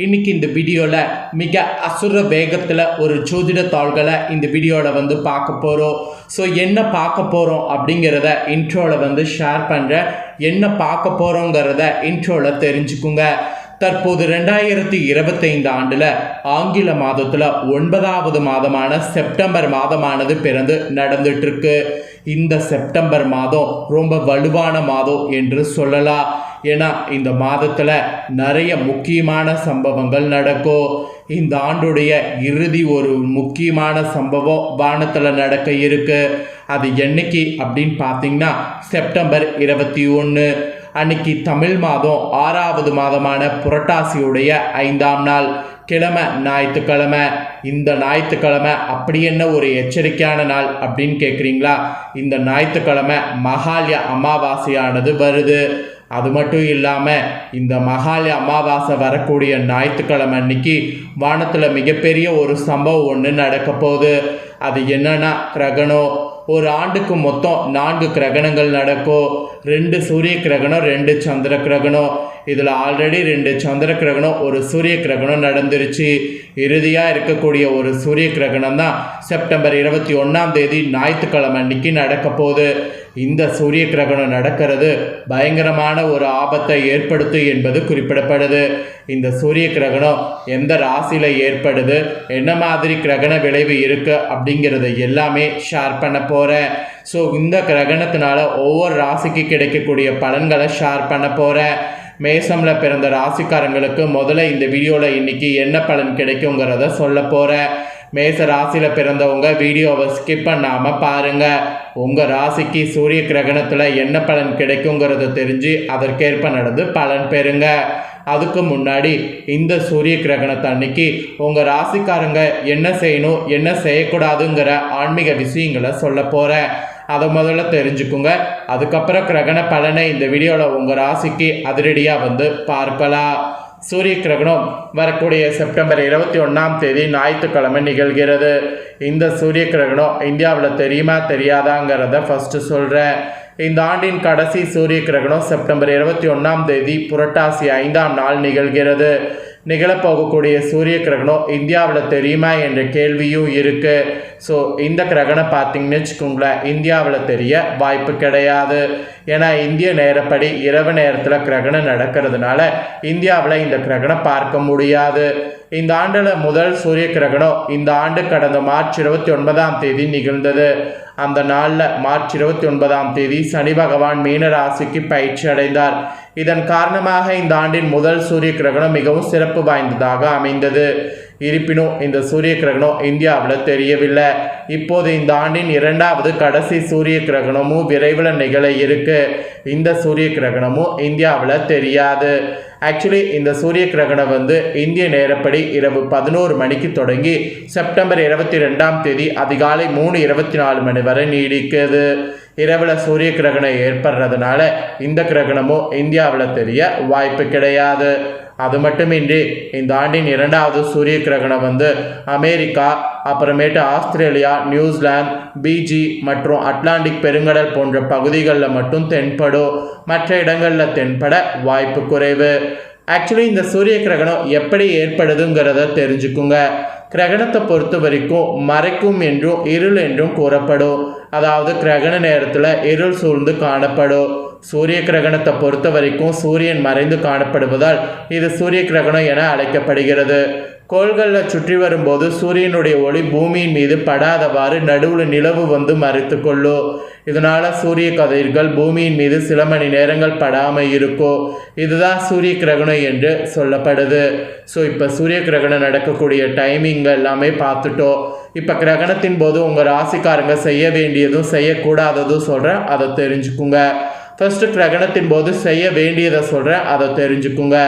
இன்னைக்கு இந்த வீடியோவில் மிக அசுர வேகத்தில் ஒரு ஜோதிட தாள்களை இந்த வீடியோவில் வந்து பார்க்க போகிறோம் ஸோ என்ன பார்க்க போகிறோம் அப்படிங்கிறத இன்ட்ரோவில் வந்து ஷேர் பண்ணுறேன் என்ன பார்க்க போகிறோங்கிறத இன்ட்ரோவில் தெரிஞ்சுக்குங்க. தற்போது ரெண்டாயிரத்தி இருபத்தைந்து ஆண்டில் ஆங்கில மாதத்தில் ஒன்பதாவது மாதமான செப்டம்பர் மாதமானது பிறந்து நடந்துட்டுருக்கு. இந்த செப்டம்பர் மாதம் ரொம்ப வலுவான மாதம் என்று சொல்லலாம். ஏன்னா இந்த மாதத்தில் நிறைய முக்கியமான சம்பவங்கள் நடக்கும். இந்த ஆண்டுடைய இறுதி ஒரு முக்கியமான சம்பவம் வானத்தில் நடக்க இருக்கு. அது என்னைக்கு அப்படின்னு பார்த்தீங்கன்னா செப்டம்பர் இருபத்தி ஒன்று அன்னைக்கு தமிழ் மாதம் ஆறாவது மாதமான புரட்டாசியுடைய ஐந்தாம் நாள் கிழமை ஞாயிற்றுக்கிழமை. இந்த ஞாயிற்றுக்கிழமை அப்படி என்ன ஒரு எச்சரிக்கையான நாள் அப்படின்னு கேட்குறீங்களா இந்த ஞாயிற்றுக்கிழமை மகாலய அமாவாசையானது வருது. அது மட்டும் இல்லாமல் இந்த மகாலி அமாவாசை வரக்கூடிய ஞாயிற்றுக்கிழமை அன்னைக்கு வானத்தில் மிகப்பெரிய ஒரு சம்பவம் ஒன்று நடக்க போகுது. அது என்னன்னா கிரகணம். ஒரு ஆண்டுக்கு மொத்தம் நான்கு கிரகணங்கள் நடக்கும். ரெண்டு சூரிய கிரகணம் ரெண்டு சந்திர கிரகணம். இதில் ஆல்ரெடி ரெண்டு சந்திர கிரகணம் ஒரு சூரிய கிரகணம் நடந்துருச்சு. இறுதியாக இருக்கக்கூடிய ஒரு சூரிய கிரகணம் தான் செப்டம்பர் இருபத்தி ஒன்றாம் தேதி ஞாயிற்றுக்கிழமை அன்னைக்கு நடக்க போகுது. இந்த சூரிய கிரகணம் நடக்கிறது. பயங்கரமான ஒரு ஆபத்தை ஏற்படுத்தும் என்பது குறிப்பிடப்படுது. இந்த சூரிய கிரகணம் எந்த ராசியில் ஏற்படுது? என்ன மாதிரி கிரகண விளைவு இருக்குது அப்படிங்கிறத எல்லாமே ஷேர் பண்ண போகிறேன் ஸோ இந்த கிரகணத்தினால ஒவ்வொரு ராசிக்கு கிடைக்கக்கூடிய பலன்களை ஷேர் பண்ண போகிறேன் மேசமில் பிறந்த ராசிக்காரங்களுக்கு முதல்ல இந்த வீடியோவில் இன்னைக்கு என்ன பலன் கிடைக்குங்கிறத சொல்ல போகிறேன் மேச ராசியில் பிறந்தவங்க வீடியோவை ஸ்கிப் பண்ணாமல் பாருங்கள் உங்கள் ராசிக்கு சூரிய கிரகணத்தில் என்ன பலன் கிடைக்குங்கிறத தெரிஞ்சு அதற்கேற்ப நடந்து பலன் பெறுங்க. அதுக்கு முன்னாடி இந்த சூரிய கிரகணத்தை அன்னைக்கு உங்கள் ராசிக்காரங்க என்ன செய்யணும் என்ன செய்யக்கூடாதுங்கிற ஆன்மீக விஷயங்களை சொல்ல போகிறேன் அதை முதல்ல தெரிஞ்சுக்குங்க. அதுக்கப்புறம் கிரகண பலனை இந்த வீடியோவில் உங்கள் ராசிக்கு அதிரடியாக வந்து பார்க்கலாம். சூரிய கிரகணம் வரக்கூடிய செப்டம்பர் இருபத்தி ஒன்றாம் தேதி ஞாயிற்றுக்கிழமை நிகழ்கிறது. இந்த சூரிய கிரகணம் இந்தியாவில் தெரியுமா தெரியாதாங்கிறத ஃபஸ்ட்டு சொல்கிறேன் இந்த ஆண்டின் கடைசி சூரிய கிரகணம் செப்டம்பர் இருபத்தி ஒன்றாம் தேதி புரட்டாசி ஐந்தாம் நாள் நிகழ்கிறது. நிகழப்போகக்கூடிய சூரிய கிரகணம் இந்தியாவில் தெரியுமா என்ற கேள்வியும் இருக்குது ஸோ இந்த கிரகணம் பார்த்தீங்கன்னு வச்சுக்கோங்களேன் இந்தியாவில் தெரிய வாய்ப்பு கிடையாது. ஏன்னா இந்திய நேரப்படி இரவு நேரத்தில் கிரகணம் நடக்கிறதுனால இந்தியாவில் இந்த கிரகணம் பார்க்க முடியாது. இந்த ஆண்டில் முதல் சூரிய கிரகணம் இந்த ஆண்டு கடந்த மார்ச் இருபத்தி ஒன்பதாம் தேதி நிகழ்ந்தது. அந்த நாளில் மார்ச் இருபத்தி ஒன்பதாம் தேதி சனி பகவான் மீன ராசிக்கு பயிற்சி அடைந்தார். இதன் காரணமாக இந்த ஆண்டின் முதல் சூரிய கிரகணம் மிகவும் சிறப்பு வாய்ந்ததாக அமைந்தது. இருப்பினும் இந்த சூரிய கிரகணம் இந்தியாவில் தெரியவில்லை. இப்போது இந்த ஆண்டின் இரண்டாவது கடைசி சூரிய கிரகணமும் விரைவில் நிகழ இருக்கு. இந்த சூரிய கிரகணமும் இந்தியாவில் தெரியாது. ஆக்சுவலி இந்த சூரிய கிரகணம் வந்து இந்திய நேரப்படி இரவு பதினோரு மணிக்கு தொடங்கி செப்டம்பர் இருபத்தி ரெண்டாம் தேதி அதிகாலை மூணு இருபத்தி நாலு மணி வரை நீடிக்குது. இரவில் சூரிய கிரகணம் ஏற்படுறதுனால இந்த கிரகணமும் இந்தியாவில் தெரிய வாய்ப்பு கிடையாது. அது மட்டுமின்றி இந்த ஆண்டின் இரண்டாவது சூரிய கிரகணம் வந்து அமெரிக்கா அப்புறமேட்டு ஆஸ்திரேலியா நியூசிலாந்து பிஜி மற்றும் அட்லாண்டிக் பெருங்கடல் போன்ற பகுதிகளில் மட்டும் தென்படும். மற்ற இடங்களில் தென்பட வாய்ப்பு குறைவு. ஆக்சுவலி இந்த சூரிய கிரகணம் எப்படி ஏற்படுதுங்கிறத தெரிஞ்சுக்குங்க. கிரகணத்தை பொறுத்த வரைக்கும் மறைக்கும் என்றும் இருள் என்றும் கூறப்படும். அதாவது கிரகண நேரத்தில் இருள் சூழ்ந்து காணப்படும். சூரிய கிரகணத்தை பொறுத்த வரைக்கும் சூரியன் மறைந்து காணப்படுவதால் இது சூரிய கிரகணம் என அழைக்கப்படுகிறது. கோள்களில் சுற்றி வரும்போது சூரியனுடைய ஒளி பூமியின் மீது படாதவாறு நடுவில் நிலவு வந்து மறைத்து கொள்ளும் இதனால் சூரிய கதிர்கள் பூமியின் மீது சில மணி நேரங்கள் படாமல் இருக்கும் இதுதான் சூரிய கிரகணம் என்று சொல்லப்படுது. ஸோ இப்போ சூரிய கிரகணம் நடக்கக்கூடிய டைமிங் எல்லாமே பார்த்துட்டோம். இப்போ கிரகணத்தின் போது உங்கள் ராசிக்காரங்க செய்ய வேண்டியதும் செய்யக்கூடாததும் சொல்கிறேன் அதை தெரிஞ்சுக்குங்க. ஃபஸ்ட்டு கிரகணத்தின் போது செய்ய வேண்டியதை சொல்கிறேன் அதை தெரிஞ்சுக்குங்க.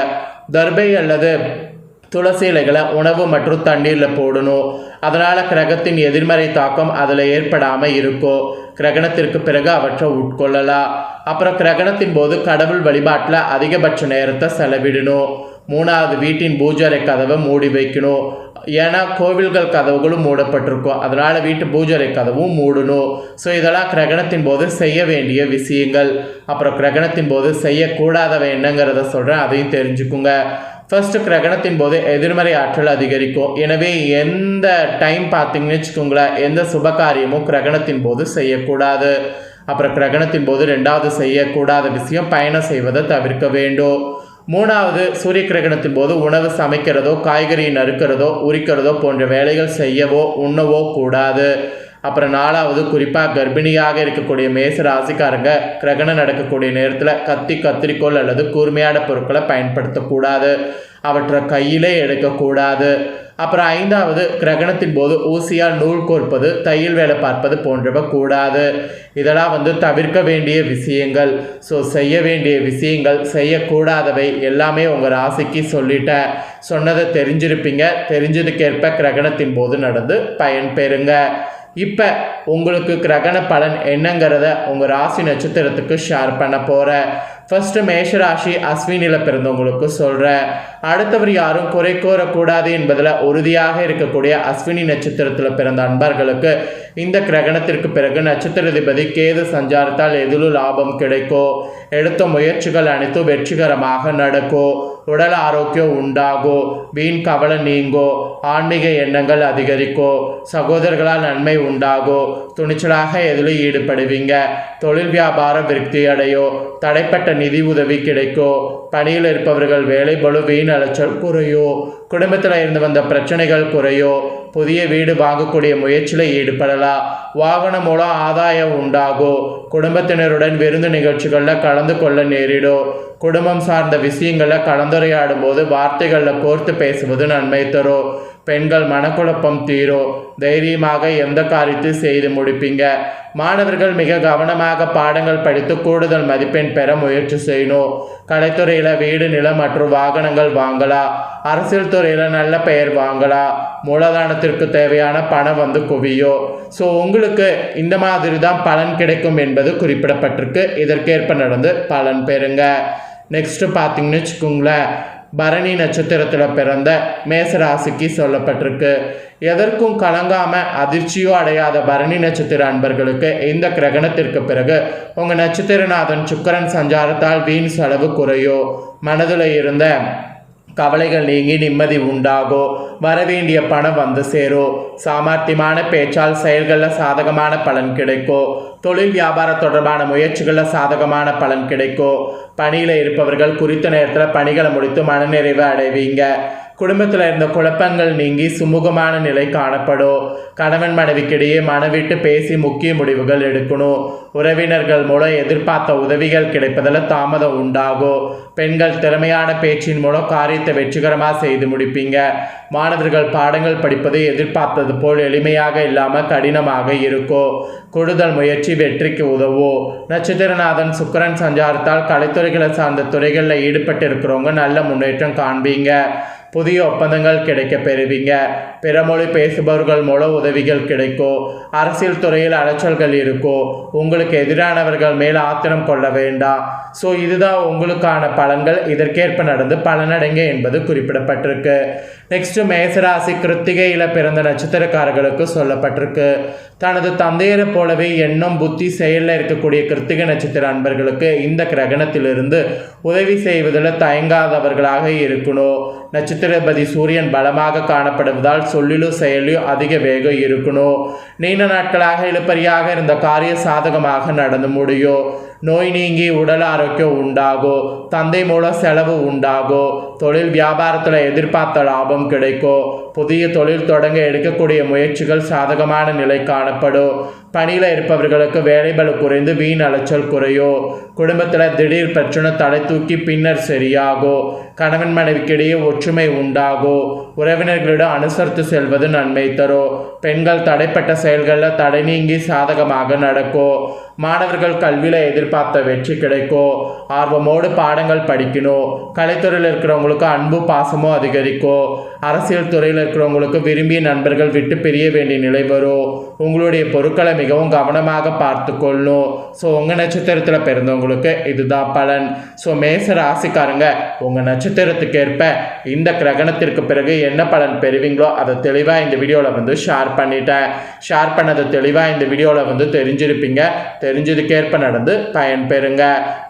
தர்பை அல்லது துளசி இலைகளை உணவு மற்றும் தண்ணீரில் போடணும். அதனால் கிரகத்தின் எதிர்மறை தாக்கம் அதில் ஏற்படாமல் இருக்கும் கிரகணத்திற்கு பிறகு அவற்றை உட்கொள்ளலாம். அப்புறம் கிரகணத்தின் போது கடவுள் வழிபாட்டில் அதிகபட்ச நேரத்தை செலவிடணும். மூணாவது வீட்டின் பூஜரை கதவை மூடி வைக்கணும். ஏன்னா கோவில்கள் கதவுகளும் மூடப்பட்டிருக்கும். அதனால் வீட்டு பூஜரை கதவும் மூடணும். ஸோ இதெல்லாம் கிரகணத்தின் போது செய்ய வேண்டிய விஷயங்கள். அப்புறம் கிரகணத்தின் போது செய்யக்கூடாதவை என்னங்கிறத சொல்கிறேன் அதையும் தெரிஞ்சுக்குங்க. ஃபர்ஸ்ட் கிரகணத்தின் போது எதிர்மறை ஆற்றல் அதிகரிக்கும். எனவே எந்த டைம் பார்த்தீங்கன்னு வச்சுக்கோங்களேன் எந்த சுப காரியமும் கிரகணத்தின் போது செய்யக்கூடாது. அப்புறம் கிரகணத்தின் போது ரெண்டாவது செய்யக்கூடாத விஷயம் பயணம் செய்வதை தவிர்க்க வேண்டும். மூணாவது சூரிய கிரகணத்தின் போது உணவு சமைக்கிறதோ காய்கறி நறுக்கிறதோ உரிக்கிறதோ போன்ற வேலைகள் செய்யவோ உண்ணவோ கூடாது. அப்புறம் நாலாவது குறிப்பாக கர்ப்பிணியாக இருக்கக்கூடிய மேச ராசிக்காரங்க கிரகணம் நடக்கக்கூடிய நேரத்தில் கத்தி கத்திரிக்கோல் அல்லது கூர்மையான பொருட்களை பயன்படுத்தக்கூடாது. அவற்றை கையிலே எடுக்கக்கூடாது. அப்புறம் ஐந்தாவது கிரகணத்தின் போது ஊசியால் நூல் கோர்ப்பது தையல் வேலை பார்ப்பது போன்றவை கூடாது. இதெல்லாம் வந்து தவிர்க்க வேண்டிய விஷயங்கள். ஸோ செய்ய வேண்டிய விஷயங்கள் செய்யக்கூடாதவை எல்லாமே உங்கள் ராசிக்கு சொல்லிட்டேன். சொன்னதை தெரிஞ்சிருப்பீங்க. தெரிஞ்சதுக்கேற்ப கிரகணத்தின் போது நடந்து பயன்பெறுங்க. இப்போ உங்களுக்கு கிரகண பலன் என்னங்கிறத உங்கள் ராசி நட்சத்திரத்துக்கு ஷேர் பண்ண போகிறேன் ஃபர்ஸ்ட் மேஷராசி அஸ்வினியில் பிறந்தவங்களுக்கு சொல்கிறேன் அடுத்தவர் யாரும் குறை கூறக்கூடாது என்பதில் உறுதியாக இருக்கக்கூடிய அஸ்வினி நட்சத்திரத்தில் பிறந்த அன்பர்களுக்கு இந்த கிரகணத்திற்கு பிறகு நட்சத்திரதிபதி கேது சஞ்சாரத்தால் எதிலும் லாபம் கிடைக்கும் எடுத்த முயற்சிகள் அனைத்தும் வெற்றிகரமாக நடக்கும் உடல் ஆரோக்கியம் உண்டாகும் வீண் கவலை நீங்கோ? ஆன்மீக எண்ணங்கள் அதிகரிக்கோ? சகோதரர்களால் நன்மை உண்டாகோ? துணிச்சலாக எதிலும் ஈடுபடுவீங்க? தொழில் வியாபாரம் விருத்தி அடையோ? தடைப்பட்ட நிதி உதவி கிடைக்கோ? பணியில் இருப்பவர்கள் வேலை பலு வீண் அலைச்சல் குறையோ? குடும்பத்தில் இருந்து வந்த பிரச்சனைகள் குறையோ புதிய வீடு வாங்கக்கூடிய முயற்சியில் ஈடுபடலாம் வாகனம் மூலம் ஆதாயம் உண்டாகும் குடும்பத்தினருடன் விருந்து நிகழ்ச்சிகளில் கலந்து கொள்ள நேரிடும் குடும்பம் சார்ந்த விஷயங்களில் கலந்துரையாடும் போது வார்த்தைகளில் கோர்த்து பேசுவது நன்மை தரும் பெண்கள் மனக்குழப்பம் தீரும் தைரியமாக எந்த காரியத்தை செய்து முடிப்பீங்க. மாணவர்கள் மிக கவனமாக பாடங்கள் படித்து கூடுதல் மதிப்பெண் பெற முயற்சி செய்யணும். கலைத்துறையில் வீடு நிலம் மற்றும் வாகனங்கள் வாங்கலாம் அரசியல் துறையில் நல்ல பெயர் வாங்கலாம் மூலதனத்திற்கு தேவையான பணம் வந்து குவியும் ஸோ உங்களுக்கு இந்த மாதிரி தான் பலன் கிடைக்கும் என்பது குறிப்பிடப்பட்டிருக்கு. இதற்கேற்ப நடந்து பலன் பெறுங்க. நெக்ஸ்ட்டு பார்த்தீங்கன்னு வச்சுக்கோங்களேன். பரணி நட்சத்திரத்தில் பிறந்த மேசராசிக்கு சொல்லப்பட்டிருக்கு. எதற்கும் கலங்காம அதிர்ச்சியோ அடையாத பரணி நட்சத்திர அன்பர்களுக்கு இந்த கிரகணத்திற்கு பிறகு உங்கள் நட்சத்திரநாதன் சுக்கரன் சஞ்சாரத்தால் வீண் செலவு குறையோ மனதில் இருந்த கவலைகள் நீங்கி நிம்மதி உண்டாகும் வரவேண்டிய பணம் வந்து சேரும் சாமர்த்தியமான பேச்சால் செயல்களில் சாதகமான பலன் கிடைக்கோ? தொழில் வியாபாரம் தொடர்பான முயற்சிகளில் சாதகமான பலன் கிடைக்கோ? பணியில் இருப்பவர்கள் குறித்த நேரத்தில் பணிகளை முடித்து மனநிறைவு அடைவீங்க. குடும்பத்தில் இருந்த குழப்பங்கள் நீங்கி சுமூகமான நிலை காணப்படும். கணவன் மனைவிக்கிடையே மனவிட்டு பேசி முக்கிய முடிவுகள் எடுக்கணும். உறவினர்கள் மூலம் எதிர்பார்த்த உதவிகள் கிடைப்பதில் தாமதம் உண்டாகும். பெண்கள் திறமையான பேச்சின் மூலம் காரியத்தை வெற்றிகரமாக செய்து முடிப்பீங்க. மாணவர்கள் பாடங்கள் படிப்பது எதிர்பார்த்தது போல் எளிமையாக இல்லாமல் கடினமாக இருக்கும். கூடுதல் முயற்சி வெற்றிக்கு உதவும். நட்சத்திரநாதன் சுக்கரன் சஞ்சாரத்தால் கலைத்துறைகளை சார்ந்த துறைகளில் ஈடுபட்டு இருக்கிறவங்க நல்ல முன்னேற்றம் காண்பீங்க. புதிய ஒப்பந்தங்கள் கிடைக்க பெறுவீங்க. பிறமொழி பேசுபவர்கள் மூலம் உதவிகள் கிடைக்கும். அரசியல் துறையில் அலைச்சல்கள் இருக்கும். உங்களுக்கு எதிரானவர்கள் மேல் ஆத்திரம் கொள்ள வேண்டாம். ஸோ இதுதான் உங்களுக்கான பலன்கள். இதற்கேற்ப நடந்து பலனடைங்க என்பது குறிப்பிடப்பட்டிருக்கு. நெக்ஸ்ட் மேசராசி கிருத்திகையில் பிறந்த நட்சத்திரக்காரர்களுக்கு சொல்லப்பட்டிருக்கு. தனது தந்தையரை போலவே எண்ணம் புத்தி செயலில் இருக்கக்கூடிய கிருத்திகை நட்சத்திர அன்பர்களுக்கு இந்த கிரகணத்திலிருந்து உதவி செய்வதில் தயங்காதவர்களாக இருக்கணும். நட்சத்திரபதி சூரியன் பலமாக காணப்படுவதால் சொல்லிலும் செயலிலும் அதிக வேகம் இருக்கணும் நீண்ட நாட்களாக இழுப்பறியாக இருந்த காரிய சாதகமாக நடந்து முடியும் நோய் நீங்கி உடல் ஆரோக்கியம் உண்டாகும் தந்தை மூலம் செலவு உண்டாகும் தொழில் வியாபாரத்தில் எதிர்பார்த்த லாபம் கிடைக்கும் புதிய தொழில் தொடங்க எடுக்கக்கூடிய முயற்சிகள் சாதகமான நிலை காணப்படும் பணியில் இருப்பவர்களுக்கு வேலைபளு குறைந்து வீண் அலைச்சல் குறையும் குடும்பத்தில் திடீர் பிரச்சனை தலை தூக்கி பின்னர் சரியாகும் கணவன் மனைவிக்கிடையே ஒற்றுமை உண்டாகும் உறவினர்களிடம் அனுசரித்து செல்வது நன்மை தரும் பெண்கள் தடைப்பட்ட செயல்களில் தடை நீங்கி சாதகமாக நடக்கும் மாணவர்கள் கல்வியில் எதிர்பார்த்த வெற்றி கிடைக்கும் ஆர்வமோடு பாடங்கள் படிக்கணும் கலைத்துறையில் இருக்கிறவங்களுக்கு அன்பு பாசமும் அதிகரிக்கும் அரசியல் துறையில் இருக்கிறவங்களுக்கு விரும்பிய நண்பர்கள் விட்டு பிரிய வேண்டிய நிலை வரும் உங்களுடைய பொருட்களை மிகவும் கவனமாக பார்த்து கொள்ளும் ஸோ உங்கள் நட்சத்திரத்தில் பிறந்தவங்களுக்கு இதுதான் பலன். ஸோ மேச ராசிக்காரங்க உங்கள் நட்சத்திரத்துக்கு ஏற்ப இந்த கிரகணத்திற்கு பிறகு என்ன பலன் பெறுவீங்களோ அதை தெளிவாக இந்த வீடியோவில் வந்து ஷேர் பண்ணிட்டேன். ஷேர் பண்ணதை தெளிவாக இந்த வீடியோவில் வந்து தெரிஞ்சிருப்பீங்க. தெரிஞ்சதுக்கேற்ப நடந்து பயன் பெறுங்க.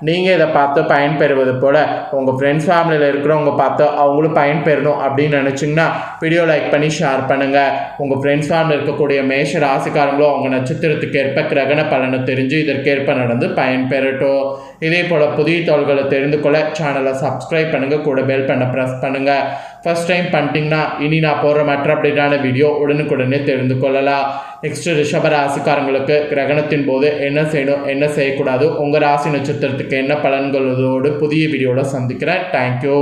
நீங்கள் இதை பார்த்து பயன் பெறுவது போல் உங்கள் ஃப்ரெண்ட்ஸ் ஃபேமிலியில் இருக்கிறவங்க பார்த்து அவங்களும் பயன் பெறணும் அப்படின்னு நினச்சிங்கன்னா வீடியோ லைக் பண்ணி ஷேர் பண்ணுங்கள் உங்கள் ஃப்ரெண்ட்ஸ் ஃபேமிலியில் இருக்கக்கூடிய மேஷ ராசிக்காரங்களோ அவங்க நட்சத்திரத்துக்கு ஏற்ப கிரகண பலனை தெரிஞ்சு இதற்கேற்ப நடந்து பயன் பெறட்டும். இதே போல் புதிய தோள்களை தெரிந்து கொள்ள சேனலை சப்ஸ்கிரைப் பண்ணுங்கள் கூட பெல் பண்ண ப்ரெஸ் பண்ணுங்கள் ஃபர்ஸ்ட் டைம் பண்ணிட்டீங்கன்னா இனி நான் போடுற மற்ற அப்படின்னான வீடியோ உடனுக்குடனே தெரிந்து கொள்ளலாம். நெக்ஸ்ட் ரிஷப ராசிக்காரங்களுக்கு கிரகணத்தின் போது என்ன செய்யணும் என்ன செய்யக்கூடாது உங்கள் ராசி நட்சத்திரத்துக்கு என்ன பலன்களோடு புதிய வீடியோவில் சந்திக்கிறேன். தேங்க்யூ